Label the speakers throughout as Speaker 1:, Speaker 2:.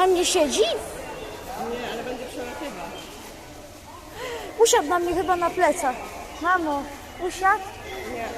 Speaker 1: Na mnie siedzi?
Speaker 2: Nie, ale będzie przelatywać.
Speaker 1: Usiadł na mnie chyba na plecach. Mamo, usiadł?
Speaker 2: Nie.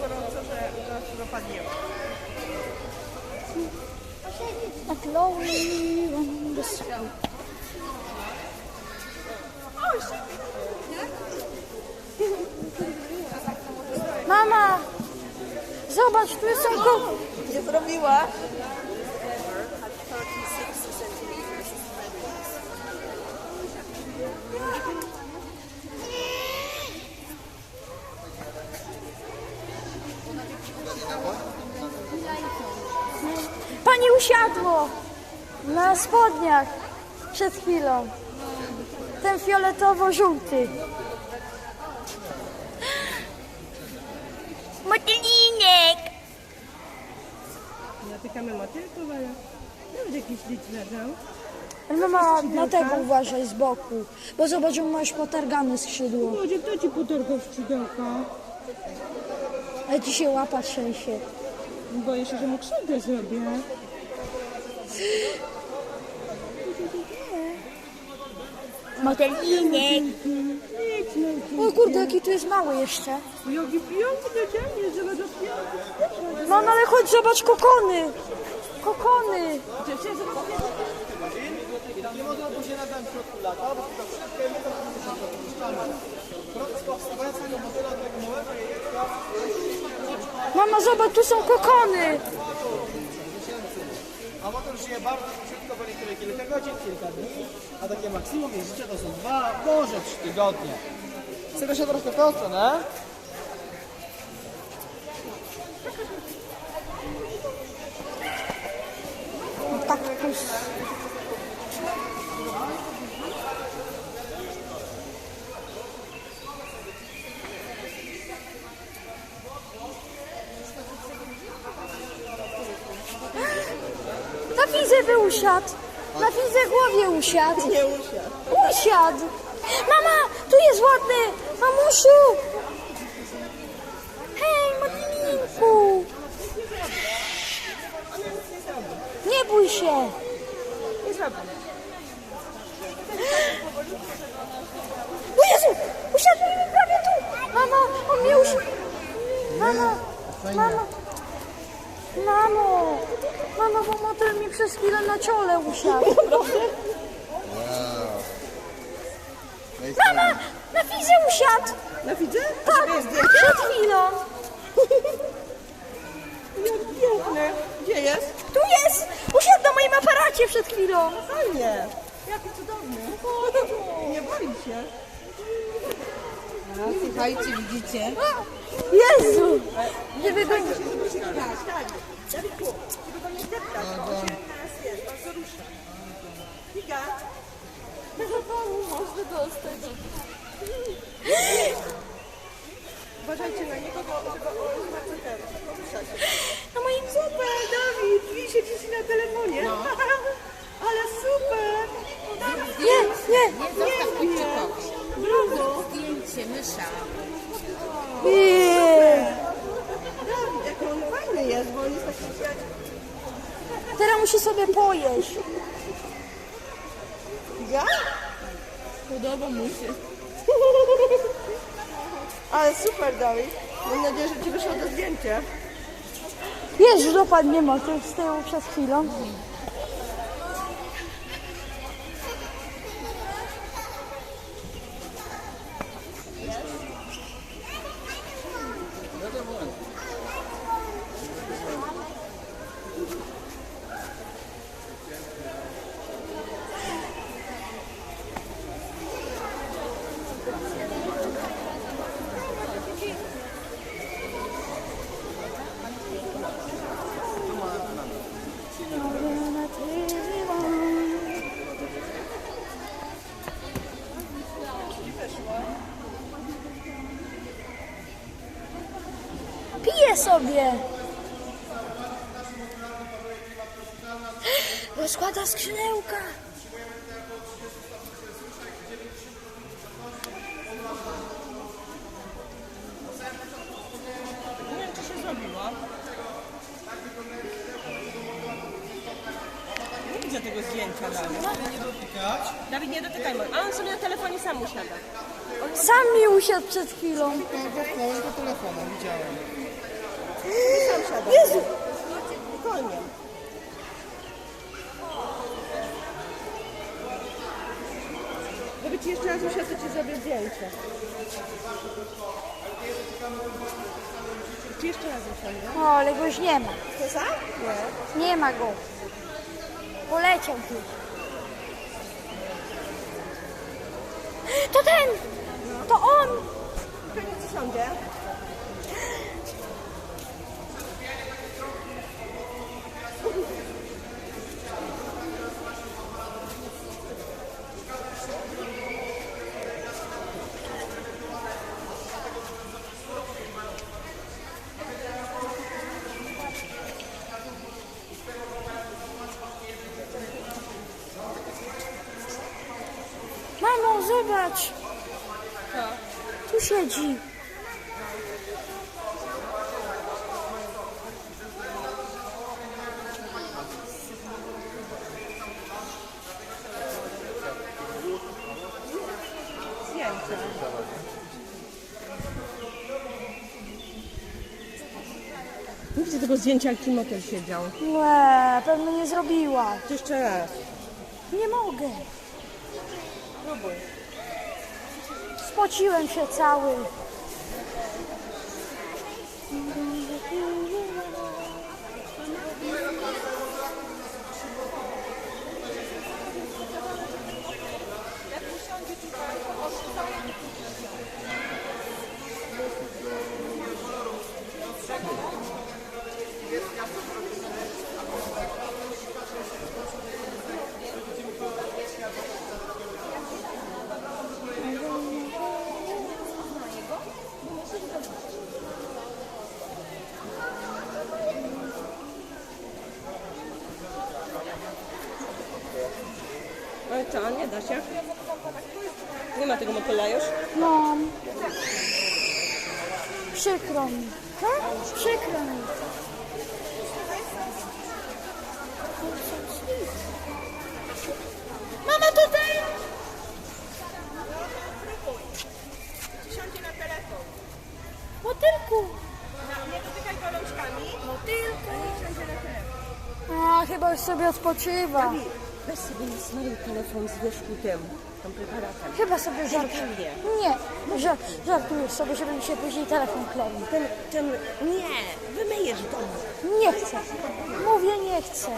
Speaker 2: Gorąco, że zaraz dopadniemy.
Speaker 1: Like lonely on the side. Mama! Zobacz, tu są ko...
Speaker 2: Nie zrobiła?
Speaker 1: Pani usiadło! Na spodniach. Przed chwilą. Ten fioletowo-żółty.
Speaker 2: Natykamy motylków, ale nawet jakiś licz leżał.
Speaker 1: Ale mama, na tego uważaj z boku. Bo zobacz, on ma już potargane skrzydło.
Speaker 2: Ludzie, kto ci potargał skrzydełka?
Speaker 1: Ale ci się łapa trzęsie.
Speaker 2: Boję się, że mu krzywdę zrobię. No,
Speaker 1: O kurde, jaki tu jest mały jeszcze.
Speaker 2: Żeby.
Speaker 1: Mama, ale chodź, zobacz kokony. Kokony.
Speaker 3: Nie można się w środku lata, bo to wszystkie są tego
Speaker 1: Mama, zobacz, tu są kokony.
Speaker 3: a motor żyje bardzo kilka godzin, kilka dni, a takie maksimum jej życia to są dwa, może trzy tygodnie. Chcę się troszkę w tą stronę.
Speaker 1: Kaktus. Na fizę by usiadł. Na fizę głowie usiadł.
Speaker 2: Nie usiadł.
Speaker 1: Usiadł. Mama, tu jest ładny. Mamusiu. Hej, Matilinku. Nie bój się.
Speaker 2: Nie zrobił.
Speaker 1: O Jezu! Usiadł mi prawie tu! Mama, on mnie usiadł! Mama, mama, mamo, mama, bo motel mi przez chwilę na ciole usiadł. Mama, na fizę usiadł!
Speaker 2: Na widzę?
Speaker 1: Tak, przed chwilą.
Speaker 2: Jak piękny. Gdzie jest?
Speaker 1: Tu jest! Usiadł na moim aparacie przed chwilą.
Speaker 2: Fajnie. Jaki cudowny. Nie boi się.
Speaker 4: No, słuchajcie, widzicie?
Speaker 1: Jezu! Żeby go...
Speaker 2: Giga.
Speaker 1: Można dostać.
Speaker 2: Uważajcie na niego, bo żeby on bardzo ten. porusza się.
Speaker 1: Na moim
Speaker 2: Super, Dawid. I siedzisz na telefonie. Ale super.
Speaker 1: Nie, nie,
Speaker 4: Nie zostaw Kipczykowi.
Speaker 2: Brawo.
Speaker 4: Zdjęcie mysza.
Speaker 1: nie.
Speaker 2: Dawid, jak on fajny jest, bo on jest taki przyjaciel.
Speaker 1: Teraz musi sobie pojeść.
Speaker 2: Ja? Podoba mu się. Ale super, Dawid. Mam nadzieję, że ci wyszło to zdjęcie.
Speaker 1: Jezu, dopadł mnie motyl z tyłu przed chwilą. Sobie. Rozkłada skrzydełka.
Speaker 2: Nie wiem, czy się zrobiło. Nie widzę tego zdjęcia, Dawid. Dawid, nie dotykaj mo- A on sobie na telefonie sam usiada.
Speaker 1: Sam mi usiadł przed chwilą.
Speaker 3: Dotknąłeś do telefonu, widziałem.
Speaker 2: Sam siada.
Speaker 1: Jezu!
Speaker 2: Spokojnie. Żeby ci jeszcze raz usiadł, to ci zrobię zdjęcie. Czy jeszcze raz usiądę?
Speaker 1: O, ale go już nie ma.
Speaker 2: To sam? Nie.
Speaker 1: Nie ma go. Poleciał gdzieś. To ten! To on!
Speaker 2: Pewnie co sądzie?
Speaker 1: Zobacz! Tu siedzi.
Speaker 2: Widzę tego zdjęcia, jak Timotel siedział.
Speaker 1: Nie, pewno nie zrobiła.
Speaker 2: Jeszcze raz.
Speaker 1: Nie mogę.
Speaker 2: Próbuj.
Speaker 1: Spociłem się cały.
Speaker 2: Co, nie da się? Nie ma tego motyla już?
Speaker 1: No. Przykro mi. Tak? Przykro mi. Mama, ten!
Speaker 2: Siądźcie na telefon.
Speaker 1: Motylku!
Speaker 2: Nie dotykaj go rączkami.
Speaker 1: Motylku!
Speaker 2: Siądźcie na telefon.
Speaker 1: A, chyba już sobie odpoczywa.
Speaker 2: Weź sobie na telefon z wierzchu tym, tą preparatem.
Speaker 1: Chyba sobie żartuje.
Speaker 2: Nie.
Speaker 1: Nie, żar żartujesz sobie, żeby mi się później telefon kleił.
Speaker 2: Ten, ten, nie, wymyjesz w domu.
Speaker 1: Nie chcę. Mówię, nie chcę.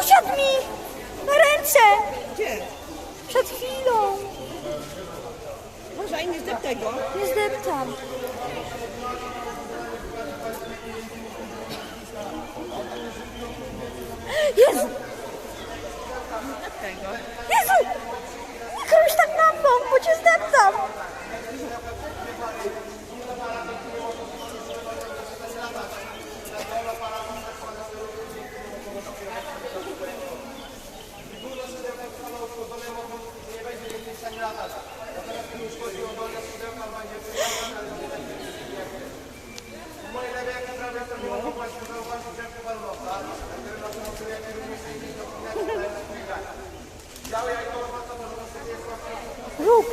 Speaker 1: Usiadł mi na ręce
Speaker 2: Gdzie?
Speaker 1: przed chwilą.
Speaker 2: Może nie zdep tego.
Speaker 1: Nie zdeptam. Jezu!
Speaker 2: Zdep tego.
Speaker 1: Jezu! Nie krąż tak na mną, bo cię zdeptam! Rób!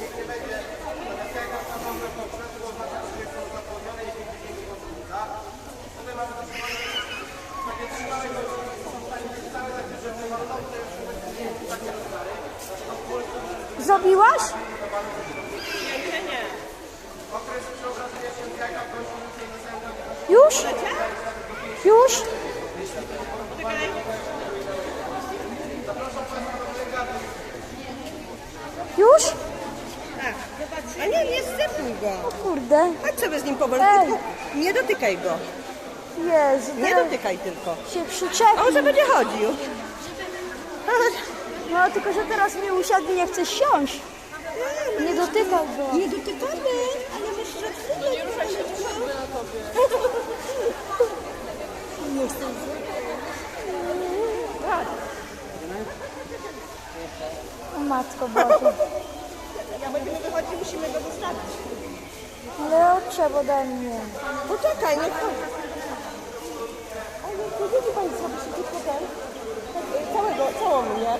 Speaker 1: Zrobiłaś?
Speaker 2: Nie, nie.
Speaker 1: Już? Już?
Speaker 2: Czekaj.
Speaker 1: Już?
Speaker 2: Tak, A nie, nie zdepuj go.
Speaker 1: Kurde.
Speaker 2: Chodź sobie z nim powoli.
Speaker 1: Ej.
Speaker 2: tylko Nie dotykaj go.
Speaker 1: Jezu,
Speaker 2: Nie
Speaker 1: teraz
Speaker 2: dotykaj tylko.
Speaker 1: się przyczepi.
Speaker 2: może będzie chodził?
Speaker 1: No tylko, że teraz mnie usiadł i nie chce siąść. Nie dotykaj go.
Speaker 2: Nie dotykamy, ale Nie ruszaj się, na tobie.
Speaker 1: O matko Boże.
Speaker 2: Jak będziemy wychodzić, musimy go zostawić.
Speaker 1: Ale odczep ode mnie.
Speaker 2: Poczekaj, nie chodź. Ale to widzi Pani sobie tylko ten, tak, całego, całą mnie.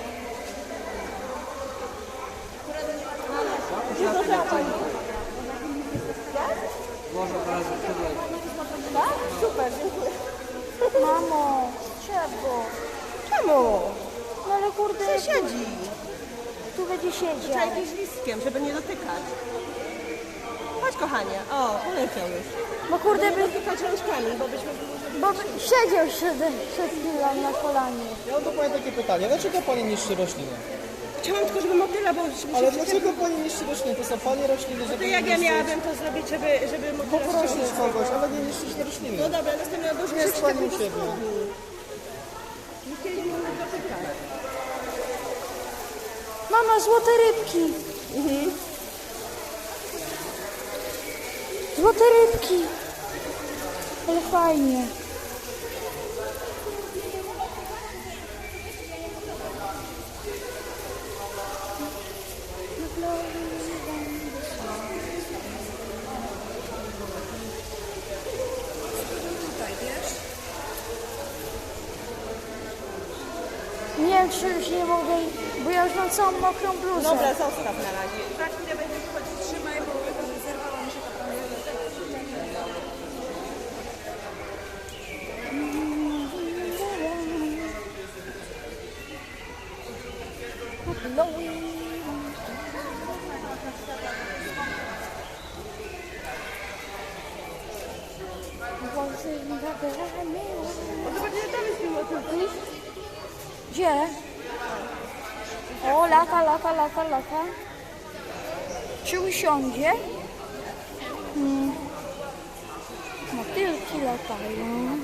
Speaker 2: Gdzie to za Pani?
Speaker 3: Może teraz tutaj.
Speaker 2: Tak? Super, dziękuję.
Speaker 1: Mamo, strzel go.
Speaker 2: Czemu?
Speaker 1: No ale kurde,
Speaker 2: Gdzie siedzi?
Speaker 1: tu będzie
Speaker 2: Trzeba
Speaker 1: siedział.
Speaker 2: jakimś listkiem, żeby nie dotykać. Chodź kochanie. O, poleciał już.
Speaker 1: Bo kurde by,
Speaker 2: Dotykać rączkami, bo byśmy...
Speaker 1: bo by siedział przed, przed chwilą na kolanie.
Speaker 3: Ja mam do Pani takie pytanie. Dlaczego Pani niszczy rośliny?
Speaker 2: Chciałam tylko, żeby motyla, bo... żeby
Speaker 3: Ale dlaczego Pani niszczy rośliny? To są Pani rośliny, żeby
Speaker 2: To jak ja miałabym to zrobić, żeby, żeby motyla
Speaker 3: Poprosić kogoś, ale nie niszczyć rośliny.
Speaker 2: No dobra, następnego do
Speaker 3: Jest Pani u siebie.
Speaker 2: Nie chcieli mnie dotykać.
Speaker 1: Mama, złote rybki. Złote rybki. Ale fajnie. Nie wiem, czy już nie mogę, bo ja już mam całą mokrą bluzę.
Speaker 2: Dobra, zostaw na razie. Chwilę będzie
Speaker 1: Gdzie? O, lata, lata, lata, lata. Czy usiądzie? Hmm. Motylki latają.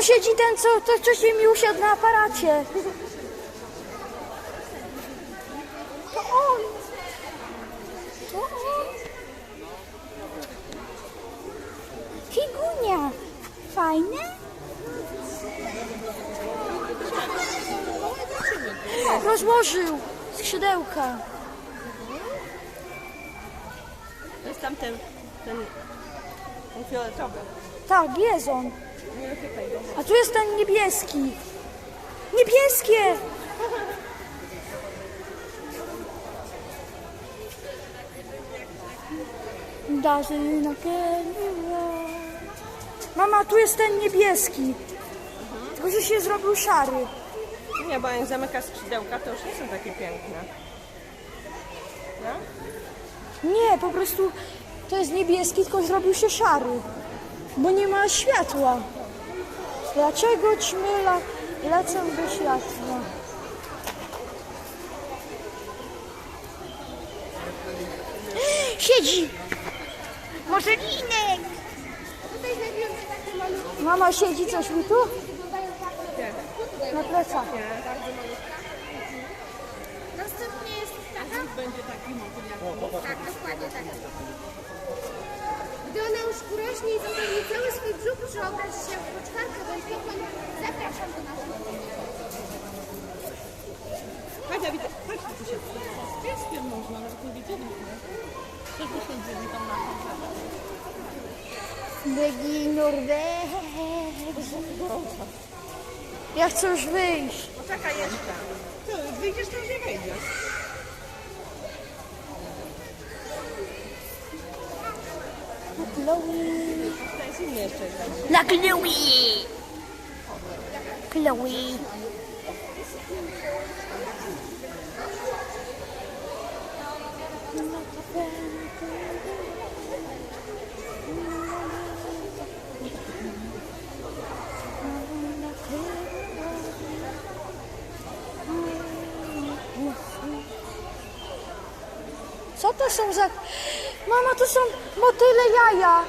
Speaker 1: To siedzi ten, co to wcześniej mi usiadł na aparacie. To on. To on. Figunia. Fajne? Rozłożył skrzydełka.
Speaker 2: To jest tamten, ten, ten fioletowy.
Speaker 1: Tak, jest on. A tu jest ten niebieski. Niebieskie! Doesn't Mama, tu jest ten niebieski. Tylko, że się zrobił szary.
Speaker 2: Nie, bo jak zamyka skrzydełka, to już nie są takie piękne. No?
Speaker 1: Nie, po prostu to jest niebieski, tylko zrobił się szary. Bo nie ma światła. Dlaczego ćmyla lecą do światła? Siedzi! Może linek! Mama siedzi coś mi tu? Na plecach.
Speaker 5: Następnie jest taka. Będzie taki motyl jak Tak, dokładnie tak. Gdy ona już urośnie i zapełni cały swój brzuch, przeobrazi się w poczwarkę bądź pokoń. Zapraszam do naszego
Speaker 2: Chodź, Dawid, chodź tu się. Z pieskiem można, ale to widzieliśmy. Też byśmy wzięli tam na
Speaker 1: Bygi Norweg. Ja chcę już wyjść.
Speaker 2: Poczekaj jeszcze. Co, wyjdziesz, to już nie wejdziesz.
Speaker 1: Chloe.
Speaker 2: To jest inny
Speaker 1: Chloe. Chloe. Co to są za... Mama, to są motyle jaja.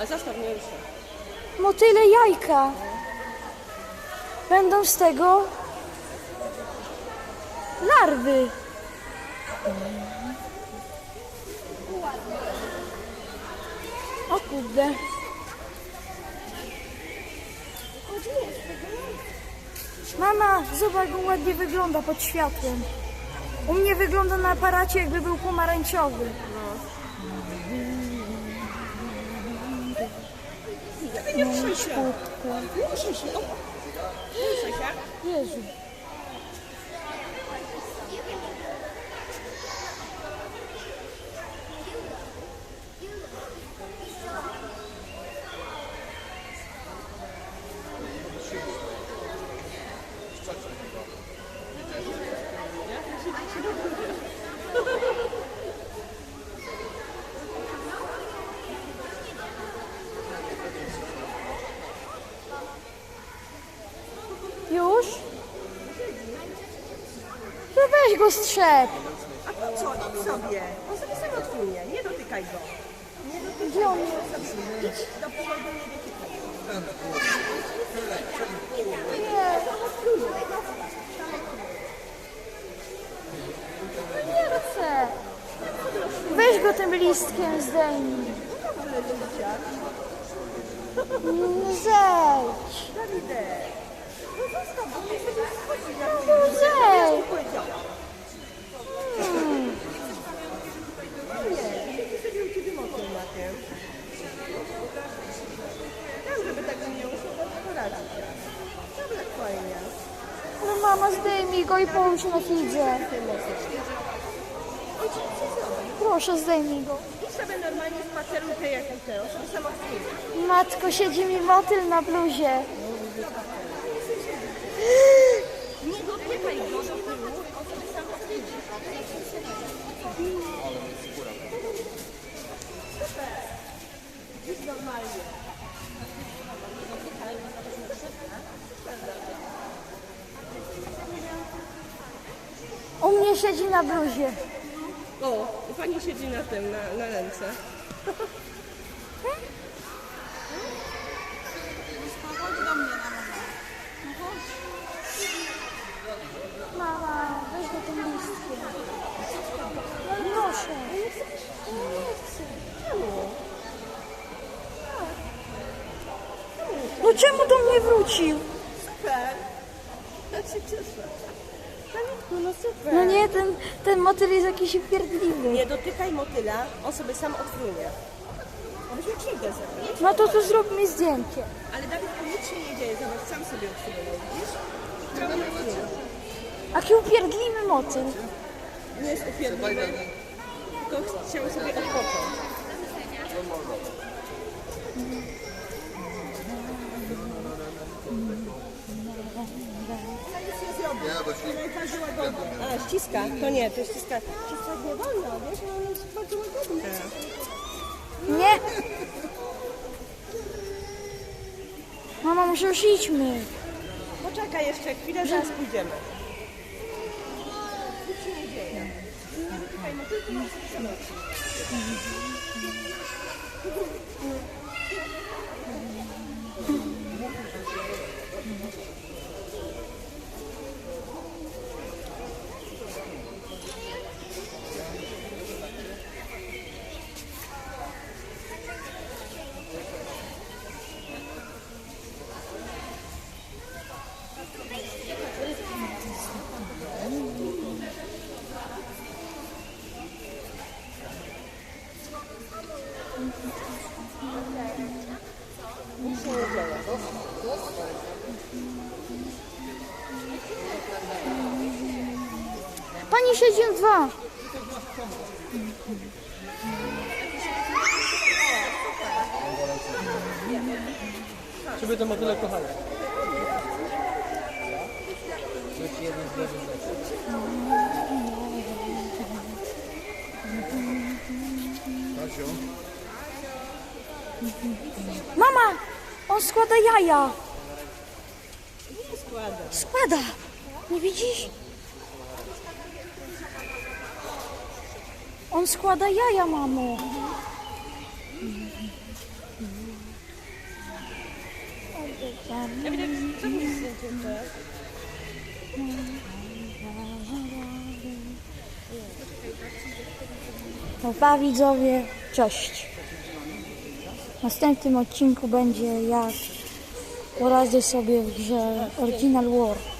Speaker 2: A zostaw mnie jeszcze.
Speaker 1: Motyle jajka. Będą z tego larwy. O kurde. Mama, zobacz, jak ładnie wygląda pod światłem. U mnie wygląda na aparacie, jakby był pomarańczowy.
Speaker 2: Się. Nie ruszaj się. Nie ruszaj się.
Speaker 1: Jezu. Weź go strzep.
Speaker 2: A po co? Idź sobie. On sobie sam odpłynie. Nie dotykaj go.
Speaker 1: Gdzie on
Speaker 2: Idź do przodu, nie dotykaj go.
Speaker 1: Nie chcę. Weź go tym listkiem zdejmij. Zejdź.
Speaker 2: Dawidek. No zostaw, bo nie chcesz schodzić jak
Speaker 1: zejdź.
Speaker 2: powiedziała. Nie, nie sobie u ciebie Tam, żeby tak nie uszło, to poradzić. Dobra, fajnie.
Speaker 1: No mama zdejmij go i połóż na fidze. Proszę zdejmij go.
Speaker 2: Idź sobie normalnie spaceruj te jak te.
Speaker 1: Matko, siedzi mi motyl na bluzie.
Speaker 2: Nie go do tyłu, on sobie sam odpłynie. Idź normalnie.
Speaker 1: U mnie siedzi na bluzie.
Speaker 2: O, pani siedzi na tym, na, na ręce.
Speaker 1: Mama, weź go tym listkiem. No proszę. No czemu do mnie wrócił?
Speaker 2: Super. Ja się cieszę. No super.
Speaker 1: No nie, ten, ten motyl jest jakiś upierdliwy.
Speaker 2: Nie dotykaj motyla, on sobie sam odfrunie. On krzywdę zrobił.
Speaker 1: No to to zrób mi zdjęcie.
Speaker 2: Ale Dawidku, nic się nie dzieje, zobacz, sam sobie odfrunął, widzisz?
Speaker 1: Jaki upierdliwy motyl.
Speaker 2: Nie jest upierdliwy, tylko chciał sobie odpocząć. A, ściska? To nie, to ściska. Ściskać nie wolno, wiesz, no on jest bardzo łagodny.
Speaker 1: Nie. Mama, może już idźmy.
Speaker 2: Poczekaj jeszcze chwilę, zaraz pójdziemy. Nic się nie dzieje. Nie
Speaker 1: 162. Czy
Speaker 3: by to motyle kochane?
Speaker 1: Mama, on składa jaja.
Speaker 2: Składa.
Speaker 1: Składa. Nie widzisz? On składa jaja, mamo. No pa widzowie, cześć. W następnym odcinku będzie jak poradzę sobie w grze Original War.